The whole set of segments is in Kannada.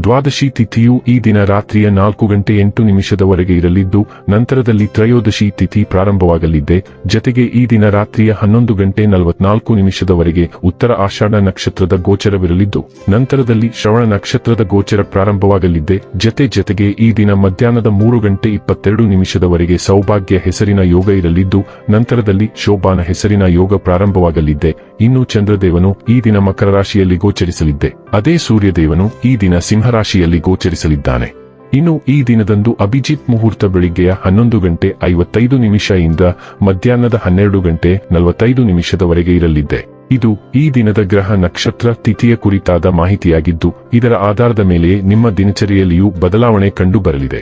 ದ್ವಾದಶಿ ತಿಥಿಯು ಈ ದಿನ ರಾತ್ರಿಯ ನಾಲ್ಕು ಗಂಟೆ ಎಂಟು ನಿಮಿಷದವರೆಗೆ ಇರಲಿದ್ದು, ನಂತರದಲ್ಲಿ ತ್ರಯೋದಶಿ ತಿಥಿ ಪ್ರಾರಂಭವಾಗಲಿದೆ. ಜತೆಗೆ ಈ ದಿನ ರಾತ್ರಿಯ ಹನ್ನೊಂದು ಗಂಟೆ ನಲವತ್ನಾಲ್ಕು ನಿಮಿಷದವರೆಗೆ ಉತ್ತರ ಆಷಾಢ ನಕ್ಷತ್ರದ ಗೋಚರವಿರಲಿದ್ದು, ನಂತರದಲ್ಲಿ ಶ್ರವಣ ನಕ್ಷತ್ರದ ಗೋಚರ ಪ್ರಾರಂಭವಾಗಲಿದೆ. ಜತೆ ಜತೆಗೆ ಈ ದಿನ ಮಧ್ಯಾಹ್ನದ ಮೂರು ಗಂಟೆ ಇಪ್ಪತ್ತೆರಡು ನಿಮಿಷದವರೆಗೆ ಸೌಭಾಗ್ಯ ಹೆಸರಿನ ಯೋಗ ಇರಲಿದ್ದು, ನಂತರದಲ್ಲಿ ಶೋಭಾನ ಹೆಸರಿನ ಯೋಗ ಪ್ರಾರಂಭವಾಗಲಿದೆ. ಇನ್ನು ಚಂದ್ರದೇವನು ಈ ದಿನ ಮಕರ ರಾಶಿಯಲ್ಲಿ ಗೋಚರಿಸಲಿದ್ದೆ. ಅದೇ ಸೂರ್ಯದೇವನು ಈ ದಿನ ಸಿಂಹರಾಶಿಯಲ್ಲಿ ಗೋಚರಿಸಲಿದ್ದಾನೆ. ಇನ್ನು ಈ ದಿನದಂದು ಅಭಿಜಿತ್ ಮುಹೂರ್ತ ಬೆಳಿಗ್ಗೆಯ ಹನ್ನೊಂದು ಗಂಟೆ ಐವತ್ತೈದು ನಿಮಿಷ ಇಂದ ಮಧ್ಯಾಹ್ನದ ಹನ್ನೆರಡು ಗಂಟೆ ನಲವತ್ತೈದು ನಿಮಿಷದವರೆಗೆ ಇರಲಿದ್ದೆ. ಇದು ಈ ದಿನದ ಗ್ರಹ ನಕ್ಷತ್ರ ತಿಥಿಯ ಕುರಿತಾದ ಮಾಹಿತಿಯಾಗಿದ್ದು, ಇದರ ಆಧಾರದ ಮೇಲೆ ನಿಮ್ಮ ದಿನಚರಿಯಲ್ಲಿಯೂ ಬದಲಾವಣೆ ಕಂಡು ಬರಲಿದೆ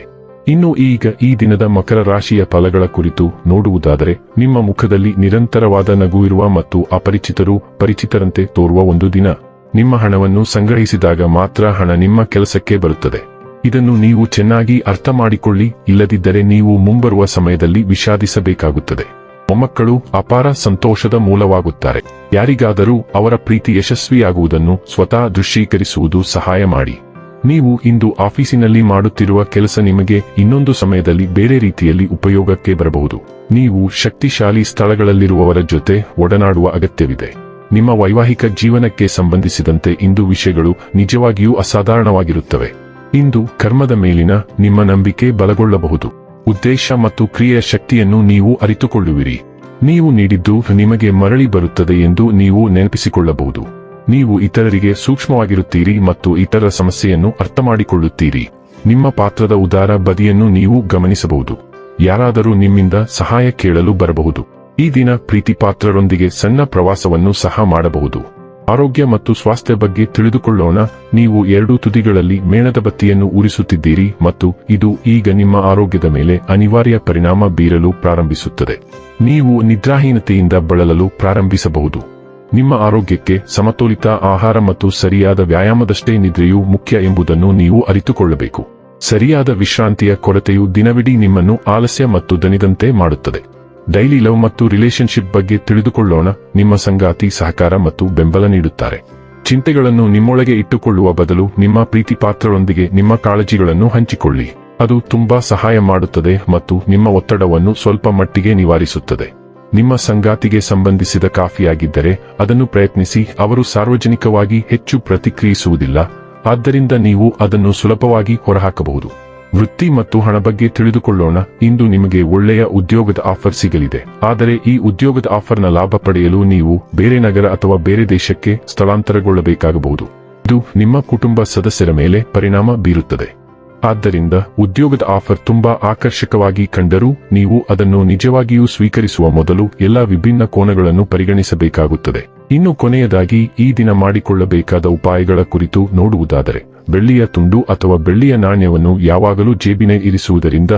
ಇನ್ನು ಈಗ ಈ ದಿನದ ಮಕರ ರಾಶಿಯ ಫಲಗಳ ಕುರಿತು ನೋಡುವುದಾದರೆ, ನಿಮ್ಮ ಮುಖದಲ್ಲಿ ನಿರಂತರವಾದ ನಗು ಇರುವ ಮತ್ತು ಅಪರಿಚಿತರು ಪರಿಚಿತರಂತೆ ತೋರುವ ಒಂದು ದಿನ. ನಿಮ್ಮ ಹಣವನ್ನು ಸಂಗ್ರಹಿಸಿದಾಗ ಮಾತ್ರ ಹಣ ನಿಮ್ಮ ಕೆಲಸಕ್ಕೆ ಬರುತ್ತದೆ. ಇದನ್ನು ನೀವು ಚೆನ್ನಾಗಿ ಅರ್ಥ ಮಾಡಿಕೊಳ್ಳಿ, ಇಲ್ಲದಿದ್ದರೆ ನೀವು ಮುಂಬರುವ ಸಮಯದಲ್ಲಿ ವಿಷಾದಿಸಬೇಕಾಗುತ್ತದೆ. ಮೊಮ್ಮಕ್ಕಳು ಅಪಾರ ಸಂತೋಷದ ಮೂಲವಾಗುತ್ತಾರೆ. ಯಾರಿಗಾದರೂ ಅವರ ಪ್ರೀತಿ ಯಶಸ್ವಿಯಾಗುವುದನ್ನು ಸ್ವತಃ ದೃಶ್ಯೀಕರಿಸುವುದು ಸಹಾಯ ಮಾಡಿ. ನೀವು ಇಂದು ಆಫೀಸಿನಲ್ಲಿ ಮಾಡುತ್ತಿರುವ ಕೆಲಸ ನಿಮಗೆ ಇನ್ನೊಂದು ಸಮಯದಲ್ಲಿ ಬೇರೆ ರೀತಿಯಲ್ಲಿ ಉಪಯೋಗಕ್ಕೆ ಬರಬಹುದು. ನೀವು ಶಕ್ತಿಶಾಲಿ ಸ್ಥಳಗಳಲ್ಲಿರುವವರ ಜೊತೆ ಒಡನಾಡುವ ಅಗತ್ಯವಿದೆ. ನಿಮ್ಮ ವೈವಾಹಿಕ ಜೀವನಕ್ಕೆ ಸಂಬಂಧಿಸಿದಂತೆ ಇಂದು ವಿಷಯಗಳು ನಿಜವಾಗಿಯೂ ಅಸಾಧಾರಣವಾಗಿರುತ್ತವೆ. ಇಂದು ಕರ್ಮದ ಮೇಲಿನ ನಿಮ್ಮ ನಂಬಿಕೆ ಬಲಗೊಳ್ಳಬಹುದು. ಉದ್ದೇಶ ಮತ್ತು ಕ್ರಿಯೆಯ ಶಕ್ತಿಯನ್ನು ನೀವು ಅರಿತುಕೊಳ್ಳುವಿರಿ. ನೀವು ನೀಡಿದ್ದು ನಿಮಗೆ ಮರಳಿ ಬರುತ್ತದೆ ಎಂದು ನೀವು ನೆನಪಿಸಿಕೊಳ್ಳಬಹುದು. ನೀವು ಇತರರಿಗೆ ಸೂಕ್ಷ್ಮವಾಗಿರುತ್ತೀರಿ ಮತ್ತು ಇತರ ಸಮಸ್ಯೆಯನ್ನು ಅರ್ಥಮಾಡಿಕೊಳ್ಳುತ್ತೀರಿ. ನಿಮ್ಮ ಪಾತ್ರದ ಉದಾರ ಬದಿಯನ್ನು ನೀವು ಗಮನಿಸಬಹುದು. ಯಾರಾದರೂ ನಿಮ್ಮಿಂದ ಸಹಾಯ ಕೇಳಲು ಬರಬಹುದು. ಈ ದಿನ ಪ್ರೀತಿಪಾತ್ರರೊಂದಿಗೆ ಸಣ್ಣ ಪ್ರವಾಸವನ್ನು ಸಹ ಮಾಡಬಹುದು. ಆರೋಗ್ಯ ಮತ್ತು ಸ್ವಾಸ್ಥ್ಯ ಬಗ್ಗೆ ತಿಳಿದುಕೊಳ್ಳೋಣ. ನೀವು ಎರಡೂ ತುದಿಗಳಲ್ಲಿ ಮೇಣದ ಬತ್ತಿಯನ್ನು ಉರಿಸುತ್ತಿದ್ದೀರಿ ಮತ್ತು ಇದು ಈಗ ನಿಮ್ಮ ಆರೋಗ್ಯದ ಮೇಲೆ ಅನಿವಾರ್ಯ ಪರಿಣಾಮ ಬೀರಲು ಪ್ರಾರಂಭಿಸುತ್ತದೆ. ನೀವು ನಿದ್ರಾಹೀನತೆಯಿಂದ ಬಳಲಲು ಪ್ರಾರಂಭಿಸಬಹುದು. ನಿಮ್ಮ ಆರೋಗ್ಯಕ್ಕೆ ಸಮತೋಲಿತ ಆಹಾರ ಮತ್ತು ಸರಿಯಾದ ವ್ಯಾಯಾಮದಷ್ಟೇ ನಿದ್ರೆಯು ಮುಖ್ಯ ಎಂಬುದನ್ನು ನೀವು ಅರಿತುಕೊಳ್ಳಬೇಕು. ಸರಿಯಾದ ವಿಶ್ರಾಂತಿಯ ಕೊರತೆಯು ದಿನವಿಡೀ ನಿಮ್ಮನ್ನು ಆಲಸ್ಯ ಮತ್ತು ದನಿದಂತೆ ಮಾಡುತ್ತದೆ. ಡೈಲಿ ಲವ್ ಮತ್ತು ರಿಲೇಶನ್ಶಿಪ್ ಬಗ್ಗೆ ತಿಳಿದುಕೊಳ್ಳೋಣ, ನಿಮ್ಮ ಸಂಗಾತಿ ಸಹಕಾರ ಮತ್ತು ಬೆಂಬಲ ನೀಡುತ್ತಾರೆ. ಚಿಂತೆಗಳನ್ನು ನಿಮ್ಮೊಳಗೆ ಇಟ್ಟುಕೊಳ್ಳುವ ಬದಲು ನಿಮ್ಮ ಪ್ರೀತಿ ಪಾತ್ರರೊಂದಿಗೆ ನಿಮ್ಮ ಕಾಳಜಿಗಳನ್ನು ಹಂಚಿಕೊಳ್ಳಿ. ಅದು ತುಂಬಾ ಸಹಾಯ ಮಾಡುತ್ತದೆ ಮತ್ತು ನಿಮ್ಮ ಒತ್ತಡವನ್ನು ಸ್ವಲ್ಪ ಮಟ್ಟಿಗೆ ನಿವಾರಿಸುತ್ತದೆ. ನಿಮ್ಮ ಸಂಗಾತಿಗೆ ಸಂಬಂಧಿಸಿದ ಕಾಫಿಯಾಗಿದ್ದರೆ ಅದನ್ನು ಪ್ರಯತ್ನಿಸಿ, ಅವರು ಸಾರ್ವಜನಿಕವಾಗಿ ಹೆಚ್ಚು ಪ್ರತಿಕ್ರಿಯಿಸುವುದಿಲ್ಲ. ಆದ್ದರಿಂದ ನೀವು ಅದನ್ನು ಸುಲಭವಾಗಿ ಹೊರಹಾಕಬಹುದು. ವೃತ್ತಿ ಮತ್ತು ಹಣ ಬಗ್ಗೆ ತಿಳಿದುಕೊಳ್ಳೋಣ. ಇಂದು ನಿಮಗೆ ಒಳ್ಳೆಯ ಉದ್ಯೋಗದ ಆಫರ್ ಸಿಗಲಿದೆ. ಆದರೆ ಈ ಉದ್ಯೋಗದ ಆಫರ್ನ ಲಾಭ ಪಡೆಯಲು ನೀವು ಬೇರೆ ನಗರ ಅಥವಾ ಬೇರೆ ದೇಶಕ್ಕೆ ಸ್ಥಳಾಂತರಗೊಳ್ಳಬೇಕಾಗಬಹುದು. ಇದು ನಿಮ್ಮ ಕುಟುಂಬ ಸದಸ್ಯರ ಮೇಲೆ ಪರಿಣಾಮ ಬೀರುತ್ತದೆ. ಆದ್ದರಿಂದ ಉದ್ಯೋಗದ ಆಫರ್ ತುಂಬಾ ಆಕರ್ಷಕವಾಗಿ ಕಂಡರೂ ನೀವು ಅದನ್ನು ನಿಜವಾಗಿಯೂ ಸ್ವೀಕರಿಸುವ ಮೊದಲು ಎಲ್ಲಾ ವಿಭಿನ್ನ ಕೋನಗಳನ್ನು ಪರಿಗಣಿಸಬೇಕಾಗುತ್ತದೆ. ಇನ್ನು ಕೊನೆಯದಾಗಿ, ಈ ದಿನ ಮಾಡಿಕೊಳ್ಳಬೇಕಾದ ಉಪಾಯಗಳ ಕುರಿತು ನೋಡುವುದಾದರೆ, ಬೆಳ್ಳಿಯ ತುಂಡು ಅಥವಾ ಬೆಳ್ಳಿಯ ನಾಣ್ಯವನ್ನು ಯಾವಾಗಲೂ ಜೇಬಿನ ಇರಿಸುವುದರಿಂದ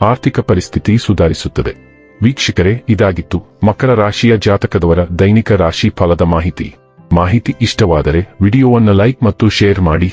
ಆರ್ಥಿಕ ಪರಿಸ್ಥಿತಿ ಸುಧಾರಿಸುತ್ತದೆ. ವೀಕ್ಷಕರೇ, ಇದಾಗಿತ್ತು ಮಕರ ರಾಶಿಯ ಜಾತಕದವರ ದೈನಿಕ ರಾಶಿ ಫಲದ ಮಾಹಿತಿ. ಮಾಹಿತಿ ಇಷ್ಟವಾದರೆ ವಿಡಿಯೋವನ್ನು ಲೈಕ್ ಮತ್ತು ಶೇರ್ ಮಾಡಿ.